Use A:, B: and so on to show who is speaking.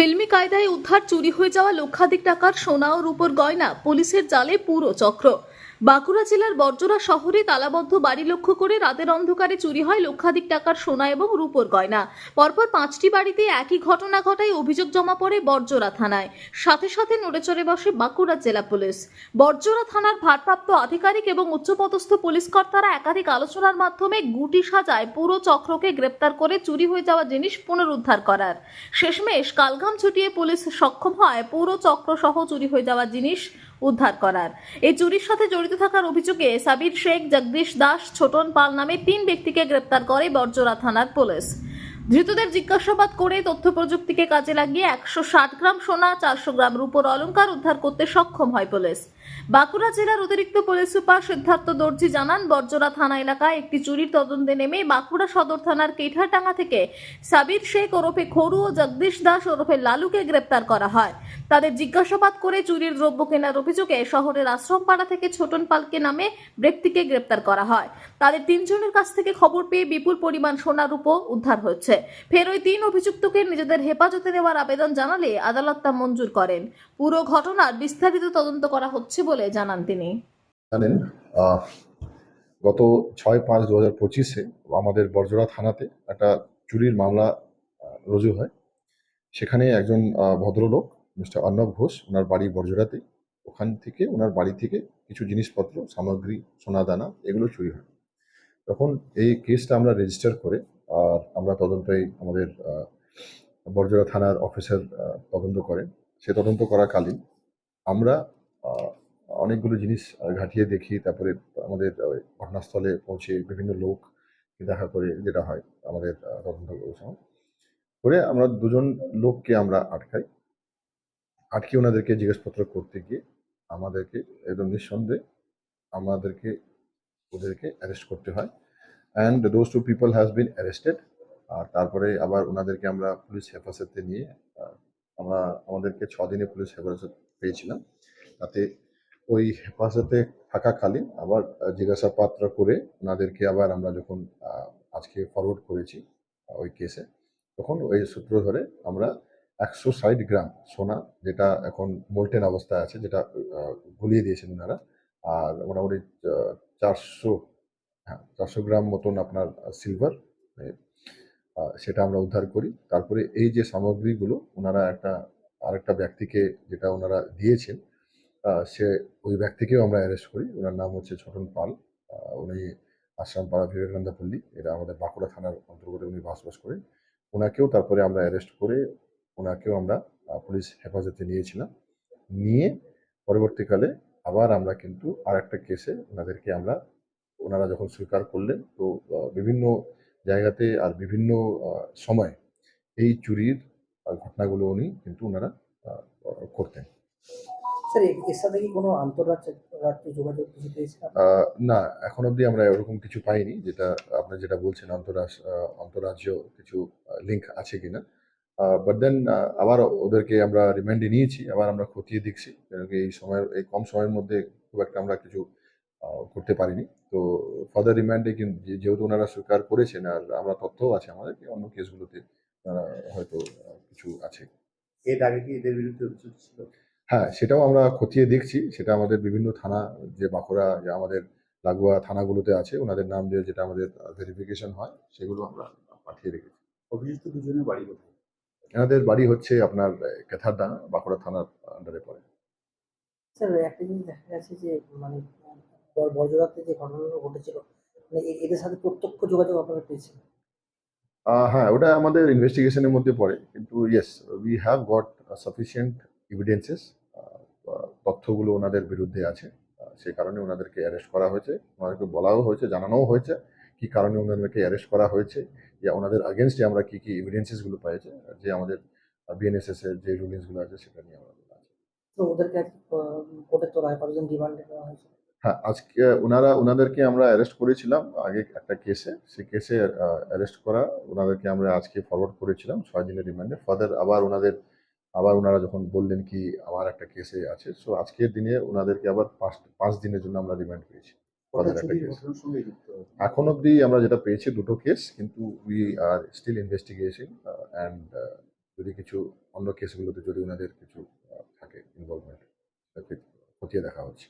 A: ফিল্মি কায়দায় উদ্ধার চুরি হয়ে যাওয়া লক্ষাধিক টাকার সোনা ও রূপর গয়না পুলিশের জালে পুরো চক্র। বাঁকুড়া জেলার বর্জরা শহরে তালাবদ্ধ বাড়ি লক্ষ্য করে রাতের অন্ধকারে চুরি হয় লক্ষাধিক টাকার সোনা এবং রূপোর গয়না। পরপর পাঁচটি বাড়িতে একই ঘটনা ঘটায় অভিযোগ জমা পড়ে বর্জরা থানায়। সাথে সাথে নড়েচড়ে বসে বাঁকুড়া জেলা পুলিশ। বর্জরা থানার ভারপ্রাপ্ত আধিকারিক এবং উচ্চপদস্থ পুলিশ কর্তারা একাধিক আলোচনার মাধ্যমে গুটি সাজায় পুরো চক্রকে গ্রেপ্তার করে চুরি হয়ে যাওয়া জিনিস পুনরুদ্ধার করার। শেষমেশ কালঘাম ছুটিয়ে পুলিশ সক্ষম হয় পুরো চক্র সহ চুরি হয়ে যাওয়া জিনিস উদ্ধার করার। এই চুরির সাথে জড়িত থাকার অভিযোগে সাবির শেখ জগদীশ দাস ছোটন পাল নামে তিন ব্যক্তিকে গ্রেপ্তার করে বর্জরা থানার পুলিশ। ধৃতদের জিজ্ঞাসাবাদ করে তথ্য প্রযুক্তিকে কাজে লাগিয়ে একশো ষাট গ্রাম সোনা, চারশো গ্রাম রূপর অলংকার উদ্ধার করতে সক্ষম হয় পুলিশ। বাঁকুড়া জেলার অতিরিক্ত পুলিশ সুপার সিদ্ধার্থ দর্জি জানান বর্জরা থানা এলাকায় একটি চুরির তদন্তে নেমে বাঁকুড়া সদর থানার কেঠারটাঙ্গা থেকে সাবির শেখ ওরফে খরু ও জগদীশ দাস ওরফে লালুকে গ্রেপ্তার করা হয়। তাদের জিজ্ঞাসাবাদ করে চুরির দ্রব্য কেনার অভিযোগে শহরের আশ্রমপাড়া থেকে ছোটন পালকে নামে ব্যক্তিকে গ্রেপ্তার করা হয়। তাদের তিনজনের কাছ থেকে খবর পেয়ে বিপুল পরিমাণ সোনা রূপো উদ্ধার হচ্ছে ফের ওই তিন অভিযুক্তকে নিজেদের হেফাজতে নেওয়ার আবেদন জানালে আদালত তা মঞ্জুর করেন। পুরো ঘটনার বিস্তারিত তদন্ত করা হচ্ছে বলে জানান তিনি।
B: জানেন গত ছয় পাঁচ দু হাজার পঁচিশে আমাদের বর্জরা থানাতে একটা চুরির মামলা রুজু হয়। সেখানে একজন ভদ্রলোক মিস্টার অর্ণব ঘোষ ওনার বাড়ি বর্জরাতে ওখান থেকে ওনার বাড়ি থেকে কিছু জিনিসপত্র, সামগ্রী সোনা দানা এগুলো চুরি হয়। তখন এই কেসটা আমরা রেজিস্টার করে, আর আমরা তদন্তে আমাদের বর্জরা থানার অফিসার তদন্ত করেন। সে তদন্ত করাকালীন আমরা অনেকগুলো জিনিস ঘাটিয়ে দেখি। তারপরে আমাদের ঘটনাস্থলে পৌঁছে বিভিন্ন লোক দেখা করে যেটা হয় আমাদের তদন্ত করে আমরা দুজন লোককে আমরা আটকাই। আটকে ওনাদেরকে জিজ্ঞাসাপত্র করতে গিয়ে আমাদেরকে একদম নিঃসন্দেহে আমাদেরকে ওদেরকে অ্যারেস্ট করতে হয়। And those two people has been arrested আর তারপরে আবার ওনাদেরকে আমরা পুলিশ হেফাজতে নিয়ে আমরা আমাদেরকে ছ দিনে পুলিশ হেফাজত পেয়েছিলাম। তাতে ওই হেফাজতে থাকাকালীন আবার জিজ্ঞাসাবাদ করে ওনাদেরকে আবার আমরা যখন আজকে ফরওয়ার্ড করেছি ওই কেসে তখন ওই সূত্র ধরে আমরা একশো ষাট গ্রাম সোনা, যেটা এখন মোল্টেন অবস্থায় আছে, যেটা গলিয়ে দিয়েছেন ওনারা। আর মোটামুটি চারশো হ্যাঁ চারশো গ্রাম মতন আপনার সিলভার সেটা আমরা উদ্ধার করি। তারপরে এই যে সামগ্রীগুলো ওনারা একটা, আরেকটা ব্যক্তিকে যেটা ওনারা দিয়েছেন সে ওই ব্যক্তিকেও আমরা অ্যারেস্ট করি। ওনার নাম হচ্ছে ছোটন পাল উনি আশ্রামপাড়া বিবেকানন্দ পল্লী, এটা আমাদের বাঁকুড়া থানার অন্তর্গত উনি বসবাস করেন। ওনাকেও তারপরে আমরা অ্যারেস্ট করে ওনাকেও আমরা পুলিশ হেফাজতে নিয়েছিলাম। নিয়ে পরবর্তীকালে আবার আমরা কিন্তু আর একটা কেসে ওনাদেরকে আমরা ওনারা যখন স্বীকার করলেন তো বিভিন্ন জায়গাতে আর বিভিন্ন সময় এই চুরির ঘটনাগুলো উনি কিন্তু ওনারা করতেন।
C: স্যার এর সাথে কি কোনো আন্তর্রাজ্য রাজ্য যোগাযোগ কিছু পেয়েছেন
B: না এখন অবধি আমরা এরকম কিছু পাইনি যেটা আপনি যেটা বলছেন আন্তরাজ্য কিছু লিঙ্ক আছে কিনা। বাট দেন আবার ওদেরকে আমরা রিমান্ডে নিয়েছি আবার আমরা খতিয়ে দেখছি কেন এই সময়ের এই কম সময়ের মধ্যে খুব একটা আমরা কিছু করতে পারিনি। তো ফার্দার রিমান্ডে কিন্তু যে- যেহেতু ওনারা স্বীকার করেছেন আর আমরা তথ্যও আছে আমাদের অন্য কেসগুলোতে হয়তো কিছু আছে।
D: এর আগে কি এদের বিরুদ্ধে অভিযোগ ছিল?
B: হ্যাঁ সেটাও আমরা খতিয়ে দেখছি। সেটা আমাদের বিভিন্ন থানা যে বাঁকুড়া যে আমাদের লাগোয়া থানাগুলোতে আছে ওনাদের নাম দিয়ে যেটা আমাদের ভেরিফিকেশন হয় সেগুলো আমরা পাঠিয়ে রেখেছি।
D: অভিযুক্ত দুজনের বাড়ি কোথায়?
B: এনাদের বাড়ি হচ্ছে আপনার কেথারডাঙ্গা বাঁকুড়া থানার আন্ডারে পড়ে।
C: স্যার একটা জিনিস দেখা গেছে যে মানে বর্জরাতে যে ঘটনাগুলো ঘটেছিল মানে এদের সাথে প্রত্যক্ষ যোগাযোগ আপনারা পেয়েছেন?
B: হ্যাঁ ওটা আমাদের ইনভেস্টিগেশনের মধ্যে পড়ে। কিন্তু yes we have got sufficient evidences তথ্যগুলো ওনাদের বিরুদ্ধে আছে। সেই কারণে ওনাদেরকে অ্যারেস্ট করা হয়েছে। ওনাদেরকে বলাও হয়েছে জানানোও হয়েছে। কি কারণে ওনাদেরকে অ্যারেস্ট করা হয়েছে? যে ওনাদের আগেনস্টে আমরা কি কি এভিডেন্সেসগুলো পেয়েছে? যে আমাদের বিএনএসএস এর যে রুলিংসগুলো আছে সেটা নিয়ে আমাদের আছে
C: তো ওদেরকে কোর্টে তোলা হয় কতজন রিমান্ডে নেওয়া হয়েছে?
B: হ্যাঁ আজকে ওনারা ওনাদেরকে আমরা অ্যারেস্ট করেছিলাম আগে একটা কেসে সেই কেসে অ্যারেস্ট করা ওনাদেরকে আমরা আজকে ফরওয়ার্ড করেছিলাম ছয় দিনের রিমান্ডে ফার্দার আবার ওনাদের আবার ওনারা যখন বললেন কি আমার একটা কেসে আছে। সো আজকের দিনে ওনাদেরকে আবার পাঁচ পাঁচ দিনের জন্য আমরা রিমান্ড পেয়েছি। একটা
D: যুক্ত
B: এখন অবধি আমরা যেটা পেয়েছি দুটো কেস কিন্তু we are still investigation and যদি কিছু অন্য কেসগুলোতে যদি ওনাদের কিছু থাকে ইনভলভমেন্ট খতিয়ে দেখা হচ্ছে।